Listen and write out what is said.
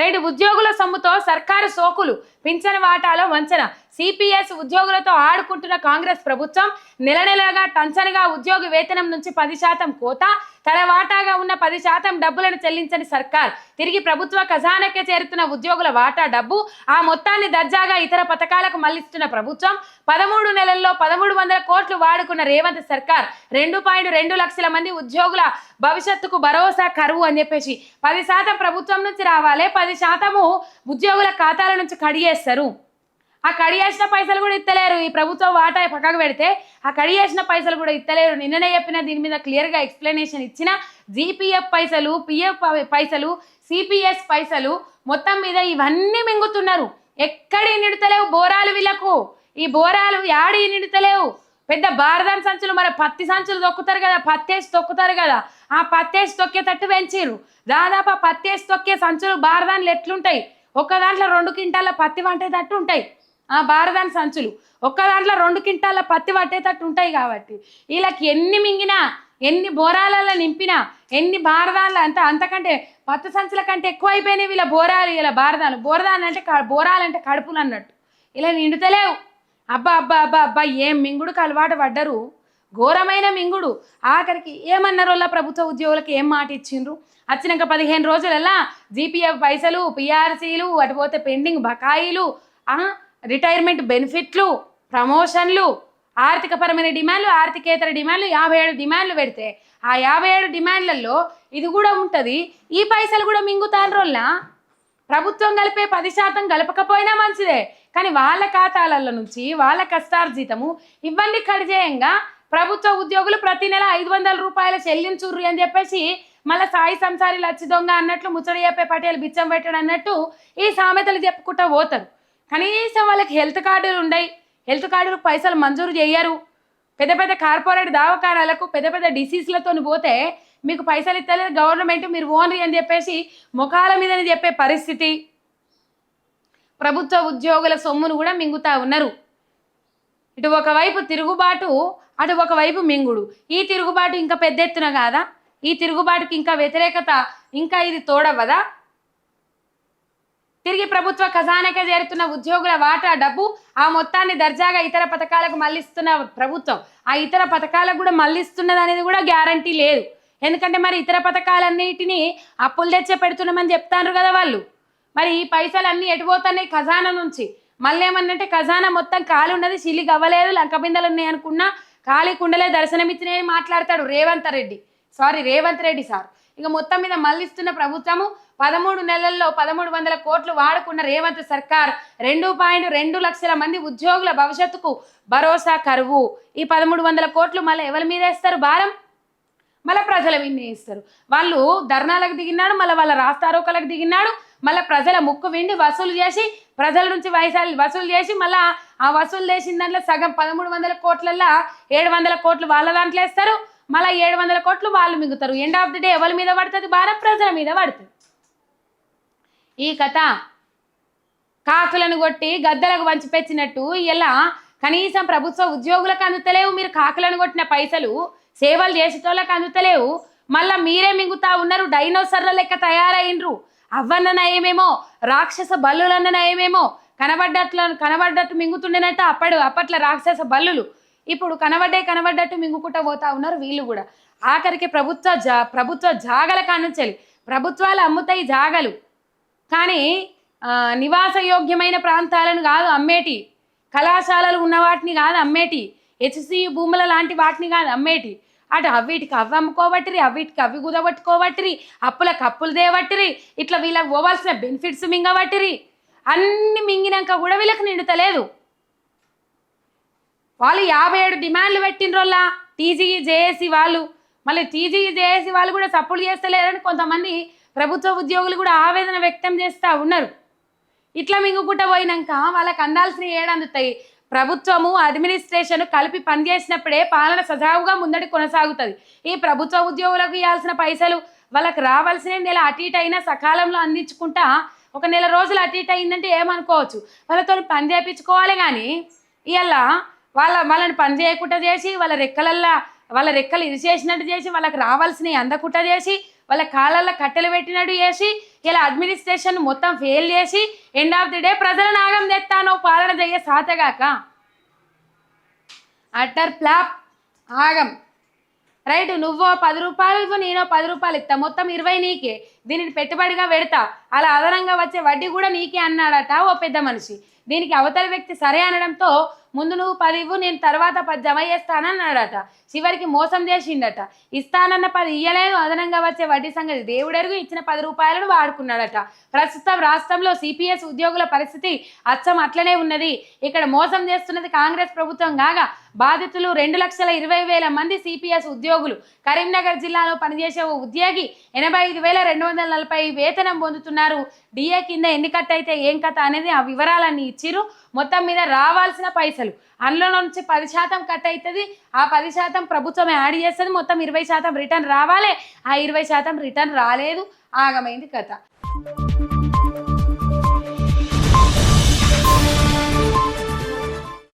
Right ఉద్యోగుల సొమ్ముతో సర్కారు సోకులు. పింఛన్ వాటాలో వంచన. సిపిఎస్ ఉద్యోగులతో ఆడుకుంటున్న కాంగ్రెస్ ప్రభుత్వం నెల నెలగా టంచనగా ఉద్యోగి వేతనం నుంచి పది శాతం కోత తన వాటాగా ఉన్న పది శాతం డబ్బులను చెల్లించని సర్కార్. తిరిగి ప్రభుత్వ ఖజానాకే చేరుతున్న ఉద్యోగుల వాటా డబ్బు ఆ మొత్తాన్ని దర్జాగా ఇతర పథకాలకు మళ్ళిస్తున్న ప్రభుత్వం పదమూడు నెలల్లో పదమూడు వందల కోట్లు వాడుకున్న రేవంత్ సర్కార్ రెండు పాయింట్ రెండు లక్షల మంది ఉద్యోగుల భవిష్యత్తుకు భరోసా కరువు అని చెప్పేసి. పది శాతం ప్రభుత్వం నుంచి రావాలి పది శాతము ఉద్యోగుల ఖాతాల నుంచి కడిగేస్తారు ఆ కడిగేసిన పైసలు కూడా ఇస్తలేరు ఈ ప్రభుత్వం వాటా పక్కకు పెడితే ఆ కడి చేసిన పైసలు కూడా ఇత్తలేరు. నిన్ననే చెప్పిన దీని మీద క్లియర్గా ఎక్స్ప్లెనేషన్ ఇచ్చిన జీపీఎఫ్ పైసలు పిఎఫ్ పైసలు సిపిఎస్ పైసలు మొత్తం మీద ఇవన్నీ మింగుతున్నారు. ఎక్కడి నిడతలేవు బోరాలు వీళ్ళకు. ఈ బోరాలు యాడి నిడతలేవు. పెద్ద బారదాన్ సంచులు మరి పత్తి సంచులు తొక్కుతారు కదా పత్తేసి తొక్కుతారు కదా ఆ పత్తేసి తొక్కేటట్టు పెంచిర్రు. దాదాపు ఆ పత్తేసి తొక్కే సంచులు బారదాన్లు ఎట్లుంటాయి? ఒక దాంట్లో రెండు క్వింటాల పత్తి వంటేటట్టు ఉంటాయి. ఆ బారదాని సంచులు. ఒక్క దాంట్లో రెండు కింటాల పత్తి పట్టేటట్టు ఉంటాయి కాబట్టి. వీళ్ళకి ఎన్ని మింగినా ఎన్ని బోరాలలో నింపినా ఎన్ని బారదాన్ల అంత అంతకంటే పత్తి సంచుల కంటే ఎక్కువ అయిపోయినాయి వీళ్ళ బోరాలు వీళ్ళ బారదాలు బోరదాలు అంటే క- బోరాలు అంటే కడుపులు అన్నట్టు. ఇలా నిండుతలేవు. అబ్బా అబ్బా అబ్బా అబ్బా ఏం మింగుడుకు అలవాటు పడ్డరు? ఘోరమైన మింగుడు. ఆఖరికి ఏమన్నారు ప్రభుత్వ ఉద్యోగులకు ఏం మాట ఇచ్చిండ్రు? వచ్చినాక పదిహేను రోజులల్లా జీపీఎఫ్ పైసలు పిఆర్సీలు అటు పోతే పెండింగ్ బకాయిలు రిటైర్మెంట్ బెనిఫిట్లు ప్రమోషన్లు ఆర్థికపరమైన డిమాండ్లు ఆర్థికేతర డిమాండ్లు యాభై ఏడు డిమాండ్లు పెడితే ఆ యాభై ఏడు డిమాండ్లలో ఇది కూడా ఉంటుంది. ఈ పైసలు కూడా మింగుతాండ్రోల్లా ప్రభుత్వం కలిపే పది శాతం గలపకపోయినా మంచిదే. కానీ వాళ్ళ ఖాతాలలో నుంచి వాళ్ళ కష్టార్జితము ఇవన్నీ కడిజేయంగా ప్రభుత్వ ఉద్యోగులు ప్రతి నెల ఐదు వందల రూపాయలు చెల్లించుర్రు అని చెప్పేసి మళ్ళీ సాయి సంసారి లచ్చి దొంగ అన్నట్లు ముచ్చడి చెప్పే పటేలు బిచ్చం పెట్టాడు అన్నట్టు ఈ సామెతలు చెప్పుకుంటూ పోతారు. కనీసం వాళ్ళకి హెల్త్ కార్డులు ఉండయి. హెల్త్ కార్డులకు పైసలు మంజూరు చేయరు పెద్ద పెద్ద కార్పొరేట్ దవాఖానాలకు పెద్ద పెద్ద డిసీజ్లతో పోతే మీకు పైసలు ఇస్తలేదు గవర్నమెంట్ మీరు ఓనరీ అని చెప్పేసి ముఖాల మీదని చెప్పే పరిస్థితి. ప్రభుత్వ ఉద్యోగుల సొమ్మును కూడా మింగుతా ఉన్నారు. ఇటు ఒకవైపు తిరుగుబాటు అటు ఒకవైపు మింగుడు. ఈ తిరుగుబాటు ఇంకా పెద్ద ఎత్తున కాదా? ఈ తిరుగుబాటుకి ఇంకా వ్యతిరేకత ఇంకా ఇది తోడవ్వదా? తిరిగి ప్రభుత్వ ఖజానాకే చేరుతున్న ఉద్యోగుల వాటా డబ్బు ఆ మొత్తాన్ని దర్జాగా ఇతర పథకాలకు మళ్ళిస్తున్న ప్రభుత్వం. ఆ ఇతర పథకాలకు కూడా మళ్ళిస్తున్నది అనేది కూడా గ్యారంటీ లేదు. ఎందుకంటే మరి ఇతర పథకాలన్నిటిని అప్పులు తెచ్చే పెడుతున్నామని చెప్తారు కదా వాళ్ళు. మరి ఈ పైసలు అన్నీ ఎటుపోతున్నాయి ఖజానా నుంచి? మళ్ళీ ఏమన్నంటే ఖజానా మొత్తం ఖాళీ ఉన్నది సిల్లి అవ్వలేదు లంకబిందలు ఉన్నాయి అనుకున్నా ఖాళీ కుండలే దర్శనమిచ్చినాయని మాట్లాడతాడు Revanth Reddy. Sorry Revanth Reddy sir. ఇక మొత్తం మీద మళ్ళిస్తున్న ప్రభుత్వము పదమూడు నెలల్లో పదమూడు వందల కోట్లు వాడుకున్న రేవంత్ సర్కార్ రెండు పాయింట్ రెండు లక్షల మంది ఉద్యోగుల భవిష్యత్తుకు భరోసా కరువు. ఈ పదమూడు వందల కోట్లు మళ్ళీ ఎవరి మీద వేస్తారు భారం? మళ్ళీ ప్రజల మీద ఇస్తారు వాళ్ళు ధర్నాలకు దిగినాడు మళ్ళీ వాళ్ళ రాస్తారోకలకు దిగినాడు మళ్ళీ ప్రజల ముక్కు విండి వసూలు చేసి ప్రజల నుంచి వైశాలు వసూలు చేసి మళ్ళీ ఆ వసూలు చేసిన దాంట్లో సగం పదమూడు వందల కోట్లల్లో ఏడు వందల కోట్లు వాళ్ళ దాంట్లో వేస్తారు. మళ్ళీ ఏడు వందల కోట్లు వాళ్ళు మిగుతారు. ఎండ్ ఆఫ్ ది డే ఎవరి మీద పడుతుంది? భారం ప్రజల మీద పడుతుంది. ఈ కథ కాకులను కొట్టి గద్దలకు వంచిపెచ్చినట్టు ఇలా కనీసం ప్రభుత్వ ఉద్యోగులకు అందుతలేవు మీరు కాకులను కొట్టిన పైసలు సేవలు చేసేటోళ్ళకి అందుతలేవు. మళ్ళా మీరే మింగుతా ఉన్నారు డైనోసర్ల లెక్క తయారైనరు అవ్వన్న నయమేమో రాక్షస బల్లులన్న నయమేమో కనబడ్డట్లు కనబడ్డట్టు మింగుతుండేనట్టు అప్పడు అప్పట్లో రాక్షస బల్లులు. ఇప్పుడు కనబడ్డే కనబడ్డట్టు మింగుకుంటా పోతా ఉన్నారు వీళ్ళు కూడా. ఆఖరికి ప్రభుత్వ జా ప్రభుత్వ జాగల కానుంచాలి. ప్రభుత్వాలు అమ్ముతాయి జాగలు. కానీ నివాసయోగ్యమైన ప్రాంతాలను కాదు అమ్మేటి. కళాశాలలు ఉన్న వాటిని కాదు అమ్మేటి. హెచ్సి భూముల లాంటి వాటిని కాదు అమ్మేటి. అటు అవిటికి అవి అమ్ముకోబట్టిరి అవిటికి అవి కుదబట్టుకోబట్టిరి అప్పులకు అప్పులు దేవట్టిరి ఇట్లా వీళ్ళకి పోవాల్సిన బెనిఫిట్స్ మింగబట్టిరి. అన్ని మింగినాక కూడా వీళ్ళకి నిండుతలేదు. వాళ్ళు యాభై ఏడు డిమాండ్లు పెట్టినరోళ్ళ టీజీ జేఏసీ వాళ్ళు. మళ్ళీ టీజీ జేఏసీ వాళ్ళు కూడా సపోర్ట్ చేస్తలేరని కొంతమంది ప్రభుత్వ ఉద్యోగులు కూడా ఆవేదన వ్యక్తం చేస్తూ ఉన్నారు. ఇట్లా మింగుకుంటా పోయినాక వాళ్ళకి అందాల్సిన ఏడందుతాయి ప్రభుత్వము అడ్మినిస్ట్రేషన్ కలిపి పనిచేసినప్పుడే పాలన సజావుగా ముందడి కొనసాగుతుంది. ఈ ప్రభుత్వ ఉద్యోగులకు ఇవ్వాల్సిన పైసలు వాళ్ళకి రావాల్సిన నెల అటు ఇటు అయినా సకాలంలో అందించుకుంటా ఒక నెల రోజులు అటు ఇటు అయిందంటే ఏమనుకోవచ్చు? వాళ్ళతో పని చేయించుకోవాలి కానీ ఇవాళ వాళ్ళ వాళ్ళని పని చేయకుండా చేసి వాళ్ళ రెక్కలల్లా వాళ్ళ రెక్కలు ఇరిచేసినట్టు చేసి వాళ్ళకి రావాల్సినవి అందకుండా చేసి వాళ్ళ కాళ్ళల్లో కట్టెలు పెట్టినట్టు చేసి ఇలా అడ్మినిస్ట్రేషన్ మొత్తం ఫెయిల్ చేసి ఎండ్ ఆఫ్ ది డే ప్రజల నాగం తెస్తాను పాలన చెయ్యే సాతగాక అట్టర్ ప్లాప్ ఆగం. రైట్ నువ్వో పది రూపాయలు ఇవ్వు నేనో పది రూపాయలు ఇస్తా మొత్తం ఇరవై నీకే. దీనిని పెట్టుబడిగా పెడతా. అలా అదనంగా వచ్చే వడ్డీ కూడా నీకే అన్నాడట ఓ పెద్ద మనిషి. దీనికి అవతల వ్యక్తి సరే అనడంతో ముందు నువ్వు పది ఇవ్వు నేను తర్వాత పది జమ చేస్తానన్నాడట. చివరికి మోసం చేసిండట. ఇస్తానన్న పది ఇయ్యలేదు అదనంగా వచ్చే వడ్డీ సంగతి దేవుడెరుగు ఇచ్చిన పది రూపాయలను వాడుకున్నాడట. ప్రస్తుతం రాష్ట్రంలో సిపిఎస్ ఉద్యోగుల పరిస్థితి అచ్చం అట్లనే ఉన్నది. ఇక్కడ మోసం చేస్తున్నది కాంగ్రెస్ ప్రభుత్వం కాగా బాధితులు రెండు లక్షల ఇరవై వేల మంది సిపిఎస్ ఉద్యోగులు. కరీంనగర్ జిల్లాలో పనిచేసే ఓ ఉద్యోగి ఎనభై ఐదు వేల రెండు వందల నలభై వేతనం పొందుతున్నారు. డిఏ కింద ఎన్ని కట్ అయితే ఏం కథ అనేది ఆ వివరాలన్నీ ఇచ్చిరు మొత్తం మీద రావాల్సిన పైసలు. అందులో నుంచి పది శాతం కట్ అవుతుంది ఆ పది శాతం ప్రభుత్వం యాడ్ చేస్తుంది. మొత్తం ఇరవై శాతం రిటర్న్ రావాలి. ఆ ఇరవై శాతం రిటర్న్ రాలేదు. ఆగమైంది కథ.